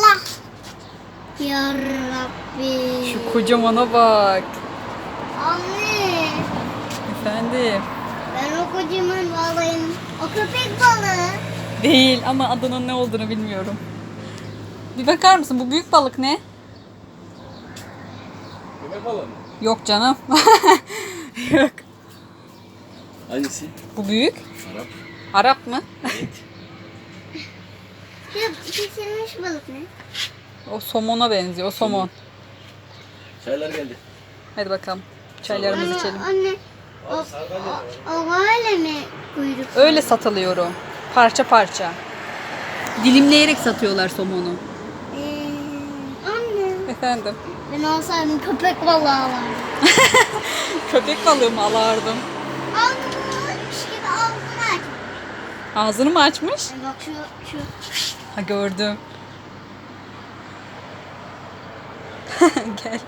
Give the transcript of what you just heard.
Allah. Ya Rabbi. Şu kocamana bak. Anne. Efendim. Ben o kocaman balığım. O köpek balığı. Değil ama adının ne olduğunu bilmiyorum. Bir bakar mısın? Bu büyük balık ne? Köpek balığı mı? Yok canım. Yok. Hangisi? Bu büyük. Arap. Arap mı? Şu kesilmiş balık ne? O somona benziyor. O somon. Çaylar geldi. Hadi bakalım. Çaylarımızı içelim. anne. O, o, o öyle mi kuyruk? Öyle satılıyor o. Parça parça. Dilimleyerek satıyorlar somonu. Ee, anne. Efendim. Ben olsaydım köpek balığı alırdım. Köpek balığı mı alardım? Almış gibi ağzını aç. Ağzını mı açmış? Ay bak şu şu. Ha gördüm. Gel.